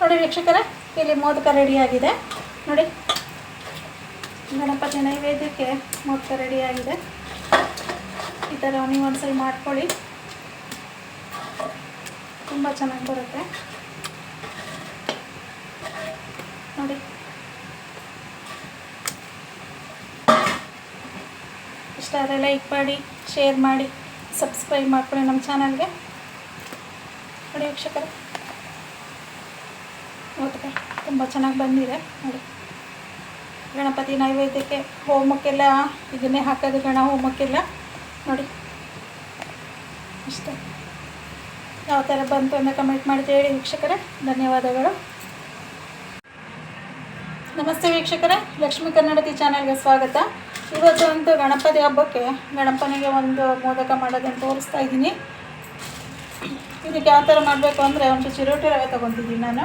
ನೋಡಿ ವೀಕ್ಷಕರೇ, ಇಲ್ಲಿ ಮೋದಕ ರೆಡಿಯಾಗಿದೆ ನೋಡಿ ಗಣಪತಿ ನೈವೇದ್ಯಕ್ಕೆ ಮೋದಕ ರೆಡಿಯಾಗಿದೆ ಈ ಥರ ನೀವು ಒಂದ್ಸಲ ಮಾಡ್ಕೊಳ್ಳಿ. ತುಂಬ ಚೆನ್ನಾಗಿ ಬರುತ್ತೆ. ನೋಡಿ. ಇಷ್ಟ ಆದರೆ ಲೈಕ್ ಮಾಡಿ ಶೇರ್ ಮಾಡಿ ಸಬ್ಸ್ಕ್ರೈಬ್ ಮಾಡ್ಕೊಳ್ಳಿ ನಮ್ಮ ಚಾನಲ್ಗೆ ನೋಡಿ ವೀಕ್ಷಕರೇ. ಓಕೆ. ತುಂಬ ಚೆನ್ನಾಗಿ ಬಂದಿದೆ. ನೋಡಿ. ಗಣಪತಿ ನೈವೇದ್ಯಕ್ಕೆ ಹೋಮಕ್ಕೆಲ್ಲ ಇದನ್ನೇ ಹಾಕೋದು ಗಣ ಹೋಮಕ್ಕೆಲ್ಲ. ನೋಡಿ. ಇಷ್ಟ ಯಾವ ಥರ ಬಂತು ಅಂತ ಕಮೆಂಟ್ ಮಾಡಿ ಹೇಳಿ ವೀಕ್ಷಕರೇ. ಧನ್ಯವಾದಗಳು. ನಮಸ್ತೆ ವೀಕ್ಷಕರೇ. ಲಕ್ಷ್ಮೀ ಕನ್ನಡತಿ ಚಾನಲ್ಗೆ ಸ್ವಾಗತ. ಇವತ್ತು ಒಂದು ಗಣಪತಿ ಹಬ್ಬಕ್ಕೆ ಗಣಪನಿಗೆ ಒಂದು ಮೋದಕ ಮಾಡೋದನ್ನು ತೋರಿಸ್ತಾ ಇದ್ದೀನಿ. ಇದಕ್ಕೆ ಯಾವ ಥರ ಮಾಡಬೇಕು ಅಂದರೆ ಒಂದು ಚಿರೋಟಿ ರವೆ ತೊಗೊತಿದ್ದೀನಿ ನಾನು.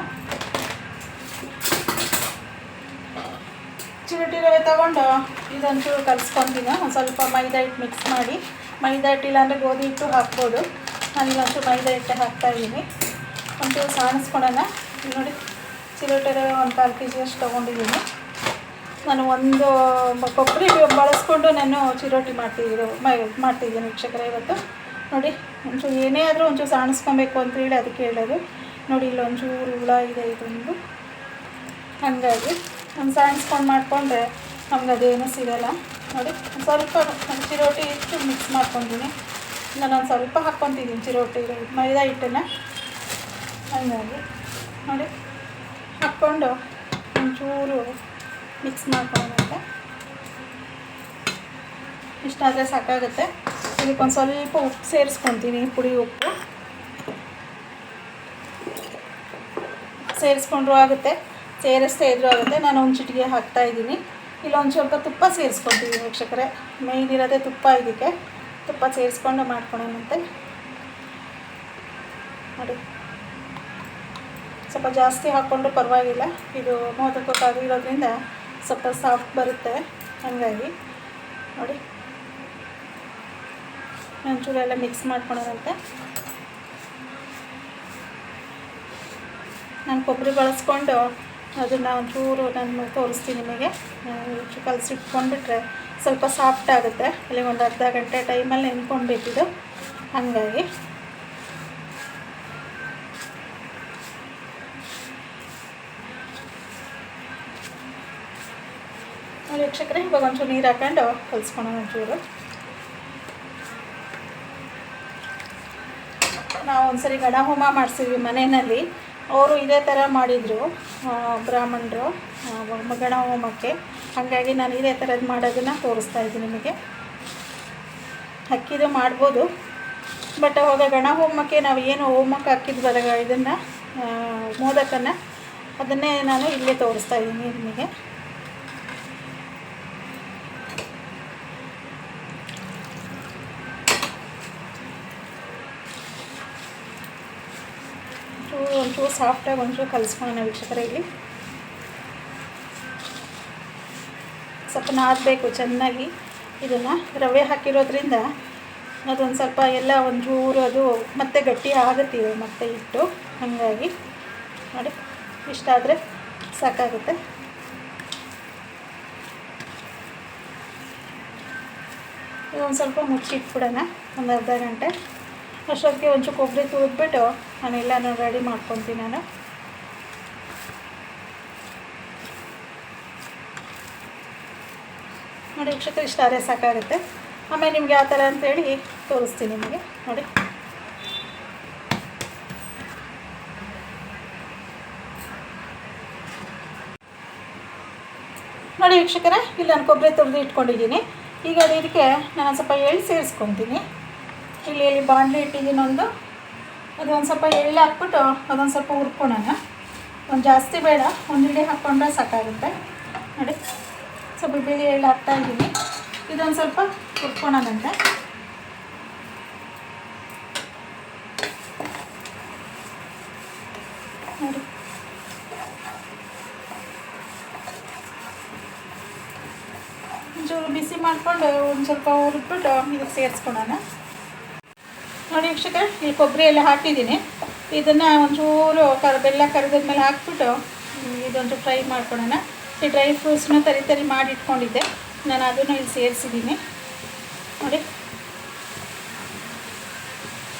ಚಿರೋಟಿ ರವೆ ತೊಗೊಂಡು ಇದೊಂಚೂರು ಒಂದು ಸ್ವಲ್ಪ ಮೈದಾ ಹಿಟ್ಟು ಮಿಕ್ಸ್ ಮಾಡಿ. ಮೈದಾ ಹಿಟ್ಟು ಇಲ್ಲಾಂದರೆ ಗೋಧಿ ಹಿಟ್ಟು ಹಾಕ್ಬೋದು. ನಾನು ಒಂಚೂರು ಮೈದಾ ಹಿಟ್ಟು ಹಾಕ್ತಾಯಿದ್ದೀನಿ ಒಂಚೂರು ಸಾಣಿಸ್ಕೊಳೋಣ. ನೋಡಿ ಚಿರೋಟಿ ರವೆ ಒಂದು ಕಾಲು ಕೆ ಜಿಯಷ್ಟು ತೊಗೊಂಡಿದ್ದೀನಿ. ನಾನು ಒಂದು ಕೊಬ್ಬರಿ ಬಳಸ್ಕೊಂಡು ನಾನು ಚಿರೋಟಿ ಮಾಡ್ತಿದ್ದೀನಿ ಮೈ ಮಾಡ್ತಿದ್ದೀನಿ ವೀಕ್ಷಕರ ಇವತ್ತು. ನೋಡಿ, ಒಂಚೂರು ಏನೇ ಆದರೂ ಒಂಚೂರು ಸಾಣಿಸ್ಕೊಬೇಕು ಅಂತೇಳಿ ಅದಕ್ಕೆ ಹೇಳೋದು. ನೋಡಿ ಇಲ್ಲಿ ಒಂಚೂರು ಹುಳ ಇದೆ ಇದೊಂದು. ಹಾಗಾಗಿ ನಾನು ಸಾಯಿಸ್ಕೊಂಡು ಮಾಡಿಕೊಂಡ್ರೆ ನಮ್ಗೆ ಅದೇನೂ ಸಿಗೋಲ್ಲ. ನೋಡಿ, ಒಂದು ಸ್ವಲ್ಪ ಒಂದ್ ಚಿರೋಟಿ ಇಟ್ಟು ಮಿಕ್ಸ್ ಮಾಡ್ಕೊತೀನಿ ನಾನು ಒಂದು ಸ್ವಲ್ಪ ಹಾಕ್ಕೊತಿದ್ದೀನಿ ಚಿರೋಟಿ ಮೈದಾ ಹಿಟ್ಟನ್ನು. ಹಂಗಾಗಿ, ನೋಡಿ, ಹಾಕ್ಕೊಂಡು ಒಂಚೂರು ಮಿಕ್ಸ್ ಮಾಡ್ಕೊಳ್ಳೋಣ ಇಷ್ಟಾದರೆ ಸಾಕಾಗುತ್ತೆ. ಇದಕ್ಕೊಂದು ಸ್ವಲ್ಪ ಉಪ್ಪು ಸೇರಿಸ್ಕೊತೀನಿ, ಪುಡಿ ಉಪ್ಪು. ಸೇರಿಸ್ಕೊಂಡ್ರೂ ಆಗುತ್ತೆ. ಸೇರಿಸ್ತಾ ಇದ್ರೂ ಆಗುತ್ತೆ. ನಾನು ಒಂದು ಇದ್ದೀನಿ. ಇಲ್ಲ, ಒಂದು ಸ್ವಲ್ಪ ತುಪ್ಪ ಸೇರಿಸ್ಕೊತೀವಿ ವೀಕ್ಷಕರೇ. ಮೇಯ್ನ್ ಇರೋದೇ ತುಪ್ಪ ಇದಕ್ಕೆ. ತುಪ್ಪ ಸೇರಿಸ್ಕೊಂಡು ಮಾಡ್ಕೊಳೋಣಂತೆ ನೋಡಿ. ಸ್ವಲ್ಪ ಜಾಸ್ತಿ ಹಾಕ್ಕೊಂಡು ಪರವಾಗಿಲ್ಲ. ಇದು ಮೋದಕಕ್ಕಾಗಿರೋದ್ರಿಂದ ಸ್ವಲ್ಪ ಸಾಫ್ಟ್ ಬರುತ್ತೆ. ಹಾಗಾಗಿ. ನೋಡಿ. ಒಂಚೂರೆಲ್ಲ ಮಿಕ್ಸ್ ಮಾಡ್ಕೊಳೋದಂತೆ ನಾನು ಕೊಬ್ಬರಿ ಬಳಸ್ಕೊಂಡು ಅದನ್ನು ಒಂಚೂರು ನಾನು ತೋರಿಸ್ತೀನಿ ನಿಮಗೆ. ಕಲಸಿಟ್ಕೊಂಡ್ಬಿಟ್ರೆ ಸ್ವಲ್ಪ ಸಾಫ್ಟ್ ಆಗುತ್ತೆ. ಅಲ್ಲಿ ಒಂದು ಅರ್ಧ ಗಂಟೆ ಟೈಮಲ್ಲಿ ನೆನ್ಕೊಂಡ್ಬೇಕಿದ್ದು ಹಾಗಾಗಿ. ವೀಕ್ಷಕರೇ, ಇವಾಗ ಒಂಚೂರು ನೀರು ಹಾಕೊಂಡು ಕಲಿಸ್ಕೊಳೋಣ ಒಂಚೂರು. ನಾವು ಒಂದ್ಸರಿ ಗಣ ಹೋಮ ಮಾಡಿಸಿದ್ವಿ ಮನೆಯಲ್ಲಿ. ಅವರು ಇದೇ ಥರ ಮಾಡಿದರು. ಬ್ರಾಹ್ಮಣರು ಮಗಣ ಗಣ ಹೋಮಕ್ಕೆ. ಹಾಗಾಗಿ ನಾನು ಇದೇ ಥರದ್ದು ಮಾಡೋದನ್ನು ತೋರಿಸ್ತಾ ಇದ್ದೀನಿ ನಿಮಗೆ. ಅಕ್ಕಿದು ಮಾಡ್ಬೋದು. ಬಟ್ ಅವಾಗ ಗಣ ಹೋಮಕ್ಕೆ ನಾವು ಏನು ಹೋಮಕ್ಕೆ ಹಾಕಿದ್ವಲ್ಲ ಇದನ್ನು ಮೋದಕನ್ನು, ಅದನ್ನೇ ನಾನು ಇಲ್ಲೇ ತೋರಿಸ್ತಾ ಇದ್ದೀನಿ ನಿಮಗೆ ಒಂಚೂರು ಒಂಚೂರು ಸಾಫ್ಟಾಗಿ ಒಂಚೂರು ಕಲಿಸ್ಕೊಳ್ಳೋಣ ವೀಕ್ಷಕರ ಇಲ್ಲಿ. ಸ್ವಲ್ಪ ನಾದಬೇಕು, ಚೆನ್ನಾಗಿ ಇದನ್ನು ರವೆ ಹಾಕಿರೋದ್ರಿಂದ ಅದೊಂದು ಸ್ವಲ್ಪ ಎಲ್ಲ ಒಂಚೂರು ಅದು ಮತ್ತೆ ಗಟ್ಟಿ ಆಗುತ್ತೆ ಮತ್ತೆ ಇಟ್ಟು ಹಾಗಾಗಿ ನೋಡಿ ಇಷ್ಟಾದರೆ ಸಾಕಾಗುತ್ತೆ. ಇದೊಂದು ಸ್ವಲ್ಪ ಮುಚ್ಚಿಟ್ಬಿಡೋಣ, ಒಂದು ಅರ್ಧ ಗಂಟೆ. ಅಷ್ಟೊತ್ತಿಗೆ ಒಂಚೂರು ಕೊಬ್ಬರಿ ತುರಿದ್ಬಿಟ್ಟು ನಾನೆಲ್ಲನೂ ರೆಡಿ ಮಾಡ್ಕೊತೀನಿ ನಾನು. ನೋಡಿ ವೀಕ್ಷಕರು, ಇಷ್ಟ ಅರೆ ಸಾಕಾಗುತ್ತೆ. ಆಮೇಲೆ ನಿಮ್ಗೆ ಯಾವ ಥರ ಅಂತೇಳಿ ತೋರಿಸ್ತೀನಿ ನಿಮಗೆ. ನೋಡಿ. ನೋಡಿ ವೀಕ್ಷಕರೇ, ಇಲ್ಲಿ ನಾನು ಕೊಬ್ಬರಿ ತುರಿದು ಇಟ್ಕೊಂಡಿದ್ದೀನಿ. ಈಗ ಅದು ಇದಕ್ಕೆ ನಾನು ಸ್ವಲ್ಪ ಎಳ್ಳು ಸೇರಿಸ್ಕೊತೀನಿ. ಇಲ್ಲಿ ಇಲ್ಲಿ ಬಾಣಲೆ ಇಟ್ಟಿದ್ದೀನಿ ಒಂದು. ಅದು ಒಂದು ಸ್ವಲ್ಪ ಎಳ್ಳು ಹಾಕ್ಬಿಟ್ಟು ಅದೊಂದು ಸ್ವಲ್ಪ ಹುರ್ಕೊಳೋಣ ಒಂದು ಜಾಸ್ತಿ ಬೇಡ, ಒಂದು ಇಡೀ ಹಾಕ್ಕೊಂಡ್ರೆ ಸಾಕಾಗುತ್ತೆ. ನೋಡಿ, ಸ್ವಲ್ಪ ಬಿಳಿ ಎಳ್ಳು ಹಾಕ್ತಾ ಇದ್ದೀನಿ. ಇದೊಂದು ಸ್ವಲ್ಪ ಹುರ್ಕೊಳೋಣಂತೆ ನೋಡಿ. ಒಂಚೂರು ಬಿಸಿ ಮಾಡಿಕೊಂಡು ಒಂದು ಸ್ವಲ್ಪ ಹುರಿದ್ಬಿಟ್ಟು ಇದಕ್ಕೆ ಸೇರಿಸ್ಕೊಳೋಣ ನೋಡಿ ವೀಕ್ಷಕ ಇಲ್ಲಿ ಕೊಬ್ಬರಿ ಎಲ್ಲ ಹಾಕಿದ್ದೀನಿ. ಇದನ್ನು ಒಂಚೂರು ಕರ್, ಬೆಲ್ಲ ಕರೆದ್ಮೇಲೆ ಹಾಕ್ಬಿಟ್ಟು ಇದೊಂದು ಫ್ರೈ ಮಾಡ್ಕೊಳ್ಳೋಣ ಈ ಡ್ರೈ ಫ್ರೂಟ್ಸ್ನ ತರಿ ತರಿ ಮಾಡಿ ಇಟ್ಕೊಂಡಿದ್ದೆ. ನಾನು ಅದನ್ನು ಇಲ್ಲಿ ಸೇರಿಸಿದ್ದೀನಿ. ನೋಡಿ.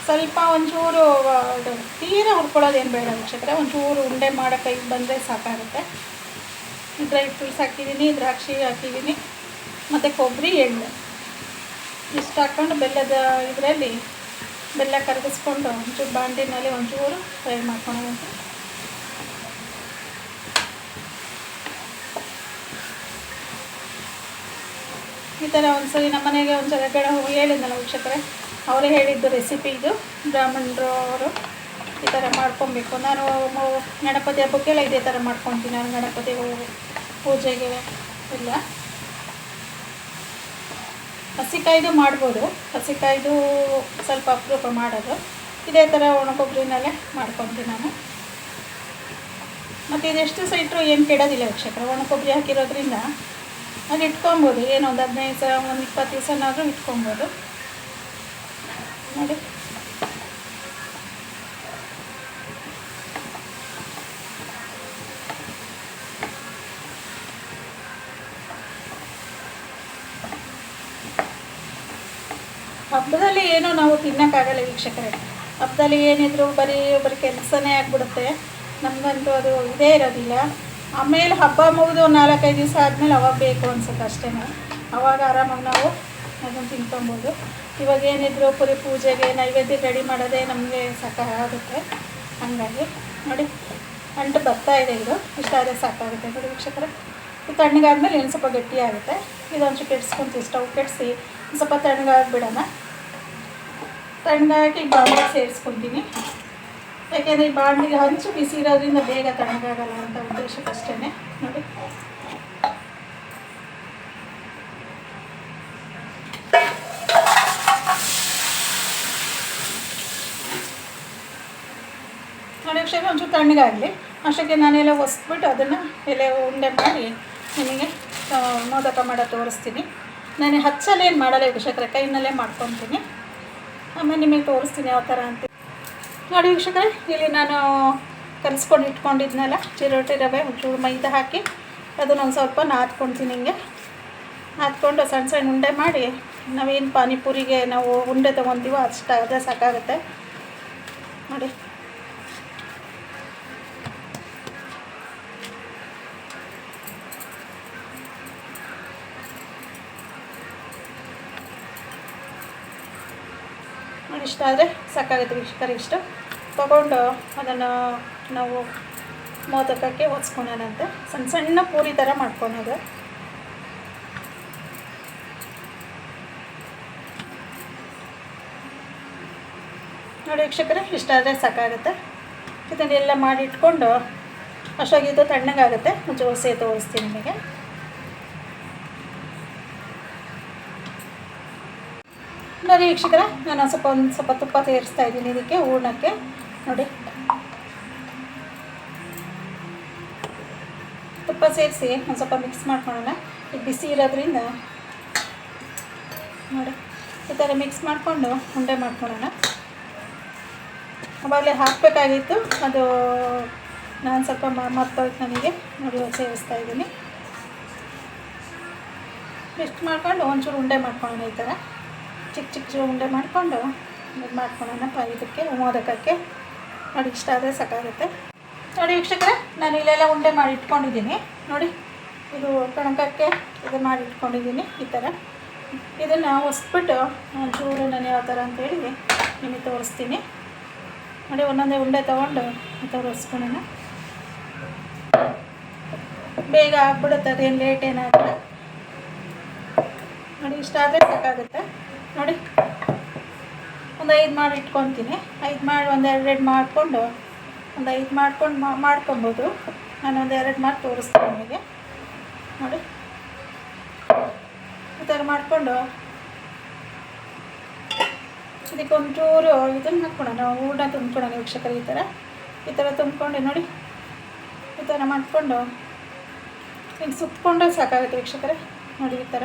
ಸ್ವಲ್ಪ ಒಂಚೂರು ತೀರಾ ಹುರ್ಕೊಳ್ಳೋದೇನು ಬೇಡ ವೀಕ್ಷಕರೇ. ಒಂಚೂರು ಉಂಡೆ ಮಾಡೋ ಕೈಗೆ ಬಂದರೆ ಸಾಕಾಗುತ್ತೆ. ಡ್ರೈ ಫ್ರೂಟ್ಸ್ ಹಾಕಿದ್ದೀನಿ, ದ್ರಾಕ್ಷಿ ಹಾಕಿದ್ದೀನಿ, ಮತ್ತು ಕೊಬ್ಬರಿ ಎಣ್ಣೆ ಇಷ್ಟು ಹಾಕ್ಕೊಂಡು ಬೆಲ್ಲದ ಇದರಲ್ಲಿ ಬೆಲ್ಲ ಕರಗಿಸ್ಕೊಂಡು ಒಂಚೂರು ಬಾಂಡಿನಲ್ಲಿ ಒಂಚೂರು ಫ್ರೈ ಮಾಡ್ಕೊಳ್ಬೇಕು ಈ ಥರ ಒಂದ್ಸರಿ ನಮ್ಮ ಮನೆಗೆ ಹೊರಗಡೆ ಹೋಗಿ ಹೇಳಿದ್ನಲ್ಲ ವೀಕ್ಷಕರೇ, ಅವರೇ ಹೇಳಿದ್ದು ರೆಸಿಪಿ ಇದು ಬ್ರಾಹ್ಮಣರು ಅವರು ಈ ಥರ ಮಾಡ್ಕೊಬೇಕು. ನಾನು ಗಣಪತಿ ಹಬ್ಬಕ್ಕೆಲ್ಲ ಇದೇ ಥರ ಮಾಡ್ಕೊತೀನಿ, ನಾನು ಗಣಪತಿ ಪೂಜೆಗೆ ಎಲ್ಲ. ಹಸಿಕಾಯ್ದು ಮಾಡ್ಬೋದು. ಹಸಿಕಾಯ್ದು ಸ್ವಲ್ಪ ಅಪರೂಪ ಮಾಡೋದು. ಇದೇ ಥರ ಒಣ ಕೊಬ್ಬರಿನಲ್ಲೇ ಮಾಡ್ಕೊತೀನಿ ನಾನು. ಮತ್ತು ಇದೆಷ್ಟು ಸಹ ಇಟ್ಟರು ಏನು ಕೆಡೋದಿಲ್ಲ ವೀಕ್ಷಕರು. ಒಣ ಕೊಬ್ಬರಿ ಹಾಕಿರೋದ್ರಿಂದ ಅದು ಇಟ್ಕೊಬೋದು. ಏನು ಒಂದು ಹದಿನೈದು ಸಾವಿರ ಒಂದು ಇಪ್ಪತ್ತು ದಿವಸನಾದರೂ ಇಟ್ಕೊಬೋದು. ನೋಡಿ. ಹಬ್ಬದಲ್ಲಿ ಏನೋ ನಾವು ತಿನ್ನೋಕ್ಕಾಗಲ್ಲ ವೀಕ್ಷಕರೇ. ಹಬ್ಬದಲ್ಲಿ ಏನಿದ್ರು ಬರೀ ಬರೀ ಕೆಲಸನೇ ಆಗಿಬಿಡುತ್ತೆ. ನಮಗಂತೂ ಅದು ಇದೇ ಇರೋದಿಲ್ಲ. ಆಮೇಲೆ ಹಬ್ಬ ಮುಗಿದು ನಾಲ್ಕೈದು ದಿವಸ ಆದಮೇಲೆ ಅವಾಗ ಬೇಕು ಅನ್ಸುತ್ತೆ ಅಷ್ಟೇ ಅವಾಗ ಆರಾಮಾಗಿ ನಾವು ಅದನ್ನು ತಿನ್ಕೊಬೋದು. ಇವಾಗ ಏನಿದ್ರು ಪುರಿ ಪೂಜೆಗೆ ನೈವೇದ್ಯ ರೆಡಿ ಮಾಡೋದೇ ನಮಗೆ ಸಾಕಾಗುತ್ತೆ. ಹಾಗಾಗಿ ನೋಡಿ, ಅಂಟು ಬರ್ತಾ ಇದೆ ಇದು. ಇಷ್ಟ ಆದರೆ ಸಾಕಾಗುತ್ತೆ ನೋಡಿ ವೀಕ್ಷಕರೇ. ಇದು ತಣ್ಣಗಾದ್ಮೇಲೆ ಇನ್ನು ಸ್ವಲ್ಪ ಗಟ್ಟಿ ಇದೊಂದು ಇದೊಂಚು ಕೆಡ್ಸ್ಕೊಂತೀವಿ, ಸ್ಟವ್ ಕೆಡಿಸಿ ಸ್ವಲ್ಪ ತಣ್ಣಗಾಗ್ಬಿಡೋಣ ತಣ್ಣಗಾಗಿ ಬಾಂಡೆ ಸೇರಿಸ್ಕೊತೀನಿ. ಯಾಕೆಂದರೆ ಈ ಬಾಂಡಿಗೆ ಹಂಚು ಬಿಸಿ ಇರೋದ್ರಿಂದ ಬೇಗ ತಣ್ಣಗಾಗಲ್ಲ ಅಂತ ಉದ್ದೇಶಕ್ಕಷ್ಟೇ ನೋಡಿ. ನೋಡಿ ಒಂಚೂರು ತಣ್ಣಗಾಗಲಿ. ಅಷ್ಟಕ್ಕೆ ನಾನೆಲ್ಲ ಒಸ್ಬಿಟ್ಟು ಅದನ್ನು ಎಲೆ ಉಂಡೆ ಮಾಡಿ ನಿಮಗೆ ಮೋದಕ ಮಾಡೋ ತೋರಿಸ್ತೀನಿ. ನಾನು ಹಚ್ಚಲೇನು ಮಾಡಲ್ಲ ವೀಕ್ಷಕರೇ ಕೈನಲ್ಲೇ ಮಾಡ್ಕೊತೀನಿ. ಆಮೇಲೆ ನಿಮಗೆ ತೋರಿಸ್ತೀನಿ ಯಾವ ಥರ ಅಂತ. ನೋಡಿ ವೀಕ್ಷಕರೇ, ಇಲ್ಲಿ ನಾನು ಕಲಿಸ್ಕೊಂಡು ಇಟ್ಕೊಂಡಿದ್ನಲ್ಲ ಚಿರೋಟಿ ರವೆ ಒಂಚೂರು ಮೈದಾ ಹಾಕಿ ಅದನ್ನೊಂದು ಸ್ವಲ್ಪ ನಾದ್ಕೊಳ್ತೀನಿ ಹಿಂಗೆ. ನಾದ್ಕೊಂಡು ಸಣ್ಣ ಸಣ್ಣ ಉಂಡೆ ಮಾಡಿ, ನಾವೇನು ಪಾನಿಪುರಿಗೆ ನಾವು ಉಂಡೆ ತೊಗೊತೀವೋ ಅಷ್ಟು ಅದೇ ಸಾಕಾಗುತ್ತೆ. ನೋಡಿ. ಇಷ್ಟ ಆದರೆ ಸಾಕಾಗುತ್ತೆ ವೀಕ್ಷಕರಿಗೆ ಇಷ್ಟು. ತೊಗೊಂಡು ಅದನ್ನು ನಾವು ಮೋದಕಕ್ಕೆ ಒತ್ಸ್ಕೊಳೋಣಂತೆ ಸಣ್ಣ ಸಣ್ಣ ಪೂರಿ ಥರ ಮಾಡ್ಕೊಳೋದು ನೋಡಿ ವೀಕ್ಷಕರೇ, ಇಷ್ಟ ಆದರೆ ಸಾಕಾಗುತ್ತೆ. ಇದನ್ನೆಲ್ಲ ಮಾಡಿಟ್ಕೊಂಡು ಅಷ್ಟಾಗಿದ್ದು ತಣ್ಣಗಾಗುತ್ತೆ. ಜೋಸೆ ತೋರಿಸ್ತೀನಿ ನಿಮಗೆ. ನೋಡಿ ವೀಕ್ಷಕರೇ? ನಾನು ಸ್ವಲ್ಪ ಒಂದು ಸ್ವಲ್ಪ ತುಪ್ಪ ಸೇರಿಸ್ತಾ ಇದ್ದೀನಿ ಇದಕ್ಕೆ, ಹೂರ್ಣಕ್ಕೆ. ನೋಡಿ. ತುಪ್ಪ ಸೇರಿಸಿ ಒಂದು ಸ್ವಲ್ಪ ಮಿಕ್ಸ್ ಮಾಡ್ಕೊಳ್ಳೋಣ. ಈಗ ಬಿಸಿ ಇರೋದ್ರಿಂದ ನೋಡಿ, ಈ ಥರ ಮಿಕ್ಸ್ ಮಾಡಿಕೊಂಡು ಉಂಡೆ ಮಾಡ್ಕೊಳ್ಳೋಣ. ಆವಾಗಲೇ ಹಾಕಬೇಕಾಗಿತ್ತು, ಅದು ನಾನು ಸ್ವಲ್ಪ ಮರ್ತೋಯ್ತು ನನಗೆ ನೋಡಿ ಸೇವಿಸ್ತಾ ಇದ್ದೀನಿ. ಮಿಕ್ಸ್ ಮಾಡ್ಕೊಂಡು ಒಂಚೂರು ಉಂಡೆ ಮಾಡ್ಕೊಳ್ಳೋಣ ಈ ಥರ ಚಿಕ್ಕ ಚಿಕ್ಕ ಉಂಡೆ ಮಾಡಿಕೊಂಡು ಇದು ಮಾಡ್ಕೊಳ್ಳೋಣ ಪ ಇದಕ್ಕೆ ಮೋದಕಕ್ಕೆ ನೋಡಿ, ಇಷ್ಟ ಆದರೆ ಸಾಕಾಗುತ್ತೆ. ನೋಡಿ ವೀಕ್ಷಕರೇ, ನಾನು ಇಲ್ಲೆಲ್ಲ ಉಂಡೆ ಮಾಡಿ ಇಟ್ಕೊಂಡಿದ್ದೀನಿ. ನೋಡಿ, ಇದು ಕಣಕಕ್ಕೆ ಇದು ಮಾಡಿ ಇಟ್ಕೊಂಡಿದ್ದೀನಿ, ಈ ಥರ. ಇದನ್ನು ಒಸ್ಬಿಟ್ಟು ಚೂರು ನಾನು ಯಾವ ಥರ ಅಂತೇಳಿ ನಿಮಗೆ ತೋರಿಸ್ತೀನಿ. ನೋಡಿ, ಒಂದೊಂದೇ ಉಂಡೆ ತೊಗೊಂಡು ಒರೆಸ್ಕೊಳ್ಳೋಣ ಬೇಗ ಆಗ್ಬಿಡುತ್ತೆ, ಅದೇನು ಲೇಟ್ ಏನಾಗಲ್ಲ. ನೋಡಿ, ಇಷ್ಟ ಆದರೆ ಸಾಕಾಗುತ್ತೆ. ನೋಡಿ. ಒಂದು ಐದು ಮಾಡಿ ಇಟ್ಕೊತೀನಿ ಐದು ಮಾಡಿ ಒಂದು ಎರಡು ಎರಡು ಮಾಡಿಕೊಂಡು ಒಂದು ಐದು ಮಾಡ್ಕೊಂಡು ಮಾಡ್ಕೊಬೋದು. ನಾನು ಒಂದು ಎರಡು ಮಾಡಿ ತೋರಿಸ್ತೀನಿ ನಿಮಗೆ. ನೋಡಿ. ಈ ಥರ ಮಾಡಿಕೊಂಡು ಇದಕ್ಕೆ ಒಂಚೂರು ಇದನ್ನು ಹಾಕ್ಕೊಳ್ಳೋಣ ನಾವು ಊಟ ತುಂಬ್ಕೊಳ್ಳೋಣ ವೀಕ್ಷಕರು ಈ ಥರ. ಈ ಥರ ತುಂಬ್ಕೊಂಡು ನೋಡಿ. ಈ ಥರ ಮಾಡಿಕೊಂಡು ಹಿಂಗೆ ಸುತ್ತಕೊಂಡ್ರೆ ಸಾಕಾಗುತ್ತೆ ವೀಕ್ಷಕರೇ. ನೋಡಿ ಈ ಥರ.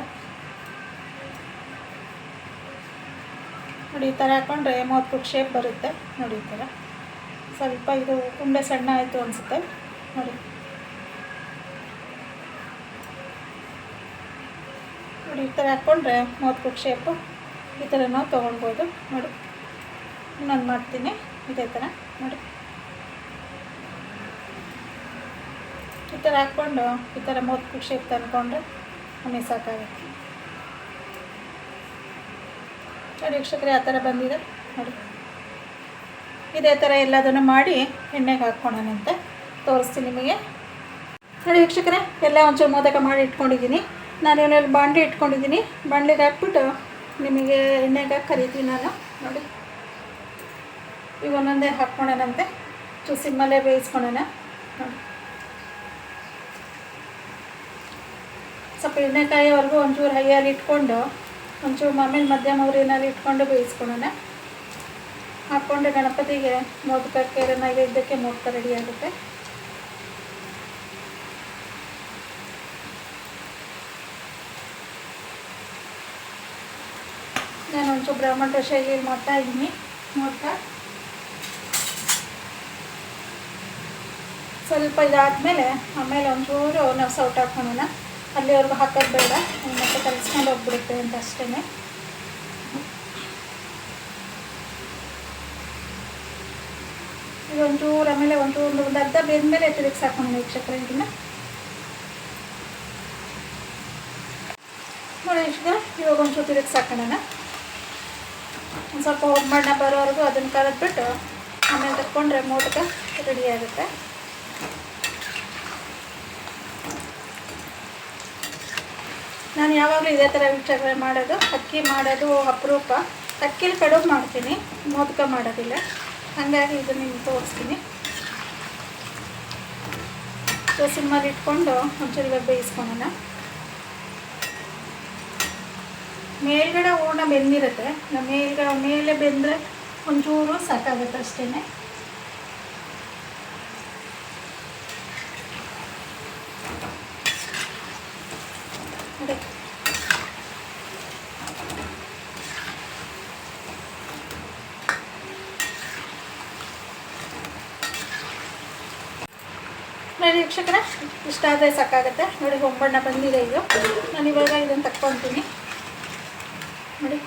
ನೋಡಿ, ಈ ಥರ ಹಾಕ್ಕೊಂಡ್ರೆ ಮೂವತ್ತು ಶೇಪ್ ಬರುತ್ತೆ. ನೋಡಿ, ಈ ಥರ. ಸ್ವಲ್ಪ ಇದು ಉಂಡೆ ಸಣ್ಣ ಆಯಿತು ಅನಿಸುತ್ತೆ. ನೋಡಿ. ನೋಡಿ, ಈ ಥರ ಹಾಕ್ಕೊಂಡ್ರೆ ಮೂವತ್ತು ಫುಟ್ ಶೇಪು ಈ ಥರ ನಾವು ತೊಗೊಳ್ಬೋದು. ನೋಡಿ. ಇನ್ನೊಂದು ಮಾಡ್ತೀನಿ. ಇದೇ ಥರ. ನೋಡಿ. ಈ ಥರ ಹಾಕ್ಕೊಂಡು ಈ ಥರ ಮೋದಕಕ್ಕೆ ಶೇಪ್ ತಂದ್ಕೊಂಡ್ರೆ ನಮಗೆ ಸಾಕಾಗುತ್ತೆ. ನೋಡಿ ವೀಕ್ಷಕರೇ, ಆ ಥರ ಬಂದಿದೆ. ನೋಡಿ. ಇದೇ ಥರ ಎಲ್ಲದನ್ನು ಮಾಡಿ ಎಣ್ಣೆಗೆ ಹಾಕ್ಕೊಳ್ಳೋಣಂತೆ. ತೋರಿಸ್ತೀನಿ ನಿಮಗೆ. ನೋಡಿ ವೀಕ್ಷಕರೇ, ಎಲ್ಲ ಒಂಚೂರು ಮೋದಕ ಮಾಡಿ ಇಟ್ಕೊಂಡಿದ್ದೀನಿ. ನಾನು ಇವನಲ್ಲಿ ಬಾಂಡ್ಲಿ ಇಟ್ಕೊಂಡಿದ್ದೀನಿ. ಬಾಂಡ್ಲಿಗೆ ಹಾಕ್ಬಿಟ್ಟು ನಿಮಗೆ ಎಣ್ಣೆಗೆ ಕರಿತೀನಿ ನಾನು ನೋಡಿ. ಈಗ ಒಂದೊಂದೇ ಹಾಕ್ಕೊಳ್ಳೋಣಂತೆ. ಚೂ ಸಿಮ್ಮಲ್ಲೇ ಬೇಯಿಸ್ಕೊಳ್ಳೋಣ. ನೋಡಿ. ಸ್ವಲ್ಪ ಎಣ್ಣೆಕಾಯಿವರೆಗೂ ಒಂಚೂರು ಹೈಯಲ್ಲಿ ಇಟ್ಕೊಂಡು ಒಂಚೂರು ಆಮೇಲೆ ಮಧ್ಯಮ ಏನಾದ್ರು ಇಟ್ಕೊಂಡು ಬೇಯಿಸ್ಕೊಳ್ಳೋಣ. ಹಾಕ್ಕೊಂಡು ಗಣಪತಿಗೆ ಮೋದಕಕ್ಕೆ ನೈವೇದ್ಯಕ್ಕೆ ಮೋದಕ ರೆಡಿ ಆಗುತ್ತೆ. ನಾನು ಒಂಚೂರು ಬ್ರಾಹ್ಮಣ ಶೈಲಿಯಲ್ಲಿ ಮಾಡ್ತಾ ಇದ್ದೀನಿ ಮೋದಕ. ಸ್ವಲ್ಪ ಇದಾದಮೇಲೆ ಆಮೇಲೆ ಒಂಚೂರು ನಾವು ಸೌಟ್ ಹಾಕೋಣ. ಅಲ್ಲಿವರೆಗೂ ಹಾಕೋದು ಬೇಡ. ಮತ್ತೆ ಕಲಿಸ್ಕೊಂಡು ಹೋಗ್ಬಿಡುತ್ತೆ ಅಂತ ಅಷ್ಟೇ ಇದು ಒಂಚೂರು ಆಮೇಲೆ ಒಂಚೂರು ಒಂದು ಅರ್ಧ ಮೇಲೆ ತಿರುಗಿಸಿ ಹಾಕೋಣ ವೀಕ್ಷಕರ ಇದನ್ನ. ನೋಡಿ ವೀಕ್ಷಕರ, ಇವಾಗ ಒಂಚೂರು ತಿರುಗಿಸಿ ಹಾಕೋಣ ಒಂದು ಸ್ವಲ್ಪ ಒಮ್ಮಣ್ಣ ಬರೋವರೆಗೂ ಅದನ್ನು ಕರೆದ್ಬಿಟ್ಟು ಆಮೇಲೆ ತಕ್ಕೊಂಡ್ರೆ ಮೋದಕ ರೆಡಿ ಆಗುತ್ತೆ. ನಾನು ಯಾವಾಗಲೂ ಇದೇ ಥರ ವಿಚಾರ ಮಾಡೋದು. ಅಕ್ಕಿ ಮಾಡೋದು ಅಪರೂಪ. ಅಕ್ಕಿಲಿ ಕಡುಬು ಮಾಡ್ತೀನಿ. ಮೋದಕ ಮಾಡೋದಿಲ್ಲ. ಹಾಗಾಗಿ ಇದು ನಿಮ್ಗೆ ತೋರಿಸ್ತೀನಿ. ಸೊ ಸಿಮ್ಮಲ್ಲಿ ಇಟ್ಕೊಂಡು ಒಂಚೂರು ಬೇಯಿಸ್ಕೊಳ್ಳೋಣ. ಮೇಲ್ಗಡೆ ಹೂರ್ಣ ಬೆಂದಿರುತ್ತೆ. ನಮ್ಮ ಮೇಲ್ಗಡೆ ಮೇಲೆ ಬೆಂದರೆ ಒಂಚೂರು ಸಾಕಾಗುತ್ತೆ ಅಷ್ಟೇ ನೋಡಿ ನೋಡಿ ಇಷ್ಟ ಆದರೆ ಸಾಕಾಗುತ್ತೆ. ನೋಡಿ ಹೊಂಬಣ್ಣ ಬಂದಿದೆ ಇದು. ನಾನು ಇವಾಗ ಇದನ್ನು ತಕ್ಕೊತೀನಿ. ನೋಡಿ.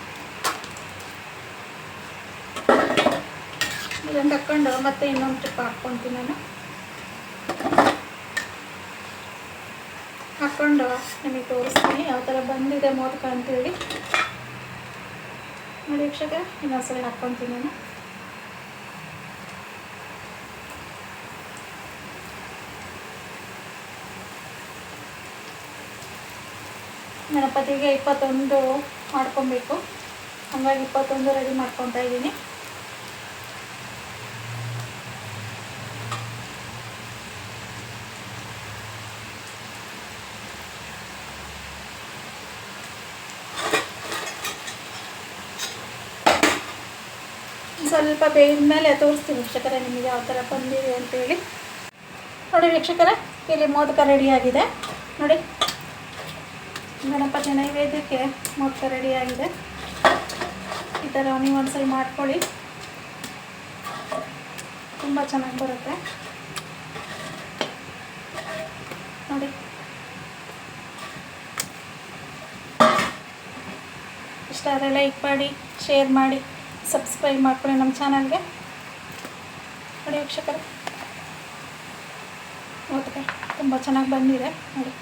ಇದನ್ನು ತಕ್ಕೊಂಡು ಮತ್ತೆ ಇನ್ನೊಂದು ಟ್ರಿಪ್ ಹಾಕ್ಕೊತೀನಿ ನಾನು. ಹಾಕ್ಕೊಂಡು ನಿಮಗೆ ತೋರಿಸ್ತೀನಿ. ಯಾವ ಥರ ಬಂದಿದೆ ಮೋದಕ ಅಂತೇಳಿ. ನೋಡಿ ವೀಕ್ಷಕ ಇನ್ನೊಂದ್ಸಲ ಹಾಕ್ಕೊತೀನಿ ನಾನು. ಗಣಪತಿಗೆ ಇಪ್ಪತ್ತೊಂದು ಮಾಡ್ಕೊಬೇಕು. ಹಂಗಾಗಿ ಇಪ್ಪತ್ತೊಂದು ರೆಡಿ ಮಾಡ್ಕೊತಾ ಇದ್ದೀನಿ. ಸ್ವಲ್ಪ ಬೇಯಿದ ಮೇಲೆ ತೋರಿಸ್ತೀನಿ ವೀಕ್ಷಕರೇ ನಿಮಗೆ ಯಾವ ಥರ ಬಂದಿದೆ ಅಂತೇಳಿ. ನೋಡಿ ವೀಕ್ಷಕರೇ, ಇಲ್ಲಿ ಮೋದಕ ರೆಡಿಯಾಗಿದೆ ನೋಡಿ. ಗಣಪತಿ ನೈವೇದ್ಯಕ್ಕೆ ಮೋದಕ ರೆಡಿಯಾಗಿದೆ. ಈ ಥರ ನೀವು ಒಂದ್ಸಲ ಮಾಡ್ಕೊಳ್ಳಿ. ತುಂಬ ಚೆನ್ನಾಗಿ ಬರುತ್ತೆ. ನೋಡಿ. ಇಷ್ಟ ಆದರೆ ಲೈಕ್ ಮಾಡಿ ಶೇರ್ ಮಾಡಿ ಸಬ್ಸ್ಕ್ರೈಬ್ ಮಾಡ್ಕೊಳ್ಳಿ ನಮ್ಮ ಚಾನಲ್ಗೆ. ನೋಡಿ ವೀಕ್ಷಕರು. ಓಕೆ ತುಂಬ ಚೆನ್ನಾಗಿ ಬಂದಿದೆ. ನೋಡಿ.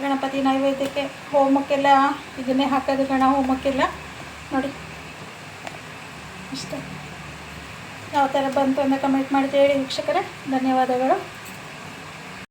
ಗಣಪತಿ ನೈವೇದ್ಯಕ್ಕೆ ಹೋಮಕ್ಕೆಲ್ಲ ಇದನ್ನೇ ಹಾಕೋದು ಗಣ ಹೋಮಕ್ಕೆಲ್ಲ. ನೋಡಿ. ಇಷ್ಟ ಯಾವ ಥರ ಬಂತು ಅಂತ ಕಮೆಂಟ್ ಮಾಡಿ ಹೇಳಿ ವೀಕ್ಷಕರೇ. ಧನ್ಯವಾದಗಳು.